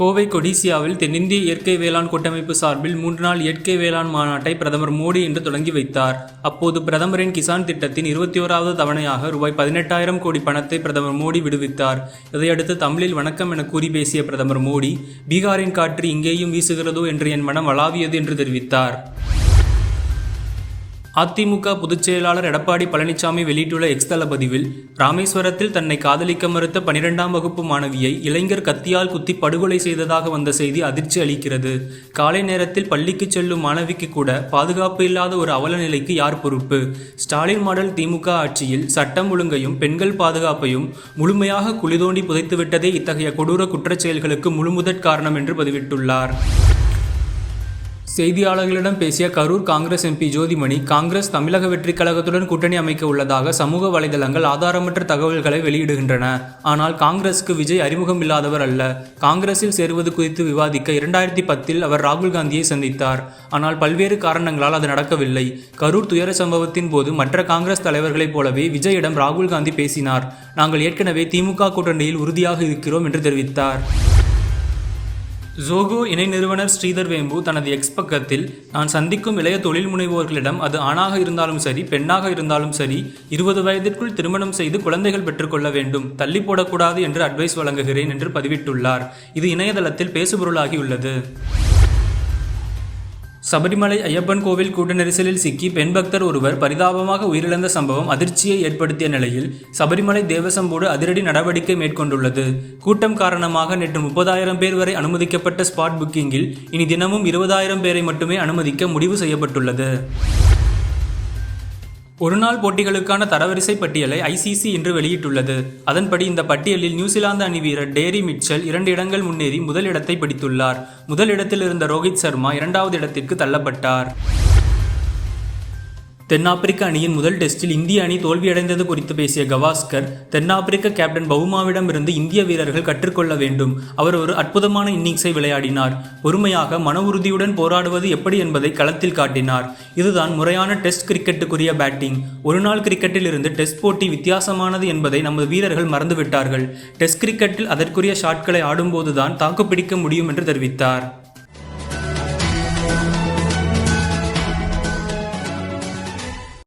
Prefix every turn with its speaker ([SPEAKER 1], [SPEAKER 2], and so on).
[SPEAKER 1] கோவை கொடிசியாவில் தென்னிந்திய இயற்கை வேளாண் கூட்டமைப்பு சார்பில் மூன்று நாள் இயற்கை வேளாண் மாநாட்டை பிரதமர் மோடி இன்று தொடங்கி வைத்தார். அப்போது பிரதமரின் கிசான் திட்டத்தின் இருபத்தி ஓராவது தவணையாக ரூபாய் பதினெட்டாயிரம் கோடி பணத்தை பிரதமர் மோடி விடுவித்தார். இதையடுத்து தமிழில் வணக்கம் என கூறி பேசிய பிரதமர் மோடி பீகாரின் காற்று இங்கேயும் வீசுகிறதோ என்று என் மனம் வளாவியது என்று தெரிவித்தார். அதிமுக பொதுச் செயலாளர் எடப்பாடி பழனிசாமி வெளியிட்டுள்ள எக்ஸ்தள பதிவில் ராமேஸ்வரத்தில் தன்னை காதலிக்க மறுத்த பனிரெண்டாம் வகுப்பு மாணவியை இளைஞர் கத்தியால் குத்தி படுகொலை செய்ததாக வந்த செய்தி அதிர்ச்சி அளிக்கிறது. காலை நேரத்தில் பள்ளிக்கு செல்லும் மாணவிக்கு கூட பாதுகாப்பு இல்லாத ஒரு அவல நிலைக்கு யார் பொறுப்பு? ஸ்டாலின் மாடல் திமுக ஆட்சியில் சட்டம் ஒழுங்கையும் பெண்கள் பாதுகாப்பையும் முழுமையாக குளிதோண்டி புதைத்துவிட்டதே இத்தகைய கொடூர குற்றச் செயல்களுக்கு முழுமுதற் காரணம் என்று பதிவிட்டுள்ளார். செய்தியாளர்களிடம் பேசிய கரூர் காங்கிரஸ் எம்பி ஜோதிமணி காங்கிரஸ் தமிழக வெற்றிக் கழகத்துடன் கூட்டணி அமைக்க உள்ளதாக சமூக வலைதளங்கள் ஆதாரமற்ற தகவல்களை வெளியிடுகின்றன. ஆனால் காங்கிரஸுக்கு விஜய் அறிமுகம் இல்லாதவர் அல்ல. காங்கிரஸில் சேருவது குறித்து விவாதிக்க இரண்டாயிரத்தி பத்தில் அவர் ராகுல் காந்தியை சந்தித்தார். ஆனால் பல்வேறு காரணங்களால் அது நடக்கவில்லை. கரூர் துயர சம்பவத்தின் போது மற்ற காங்கிரஸ் தலைவர்களைப் போலவே விஜயிடம் ராகுல் காந்தி பேசினார். நாங்கள் ஏற்கனவே திமுக கூட்டணியில் உறுதியாக இருக்கிறோம் என்று தெரிவித்தார். ஜோகோ இணை நிறுவனர் ஸ்ரீதர் வேம்பு தனது எக்ஸ் பக்கத்தில் நான் சந்திக்கும் இளைய தொழில் முனைவோர்களிடம் அது ஆணாக இருந்தாலும் சரி பெண்ணாக இருந்தாலும் சரி இருபது வயதிற்குள் திருமணம் செய்து குழந்தைகள் பெற்றுக்கொள்ள வேண்டும் தள்ளி போடக்கூடாது என்று அட்வைஸ் வழங்குகிறேன் என்று பதிவிட்டுள்ளார். இது இணையதளத்தில் பேசுபொருளாகியுள்ளது சபரிமலை ஐயப்பன் கோவில் கூட்ட நெரிசலில் சிக்கி பெண் பக்தர் ஒருவர் பரிதாபமாக உயிரிழந்த சம்பவம் அதிர்ச்சியை ஏற்படுத்திய நிலையில் சபரிமலை தேவசம் போர்டு அதிரடி நடவடிக்கை மேற்கொண்டுள்ளது. கூட்டம் காரணமாக நேற்று முப்பதாயிரம் பேர் வரை அனுமதிக்கப்பட்ட ஸ்பாட் புக்கிங்கில் இனி தினமும் இருபதாயிரம் பேரை மட்டுமே அனுமதிக்க முடிவு செய்யப்பட்டுள்ளது. ஒருநாள் போட்டிகளுக்கான தரவரிசை பட்டியலை ஐசிசி இன்று வெளியிட்டுள்ளது. அதன்படி இந்த பட்டியலில் நியூசிலாந்து அணி வீரர் டேரி மிட்சல் இரண்டு இடங்கள் முன்னேறி முதல் இடத்தை பிடித்துள்ளார். முதல் இடத்தில் இருந்த ரோஹித் சர்மா இரண்டாவது இடத்திற்கு தள்ளப்பட்டார். தென்னாப்பிரிக்க அணியின் முதல் டெஸ்டில் இந்திய அணி தோல்வியடைந்தது குறித்து பேசிய கவாஸ்கர் தென்னாப்பிரிக்க கேப்டன் பவுமாவிடமிருந்து இந்திய வீரர்கள் கற்றுக்கொள்ள வேண்டும். அவர் ஒரு அற்புதமான இன்னிங்ஸை விளையாடினார். பொறுமையாக மன உறுதியுடன் போராடுவது எப்படி என்பதை களத்தில் காட்டினார். இதுதான் முறையான டெஸ்ட் கிரிக்கெட்டுக்குரிய பேட்டிங். ஒருநாள் கிரிக்கெட்டில் இருந்து டெஸ்ட் போட்டி வித்தியாசமானது என்பதை நமது வீரர்கள் மறந்துவிட்டார்கள். டெஸ்ட் கிரிக்கெட்டில் அதற்குரிய ஷாட்களை ஆடும்போதுதான் தாக்குப்பிடிக்க முடியும் என்று தெரிவித்தார்.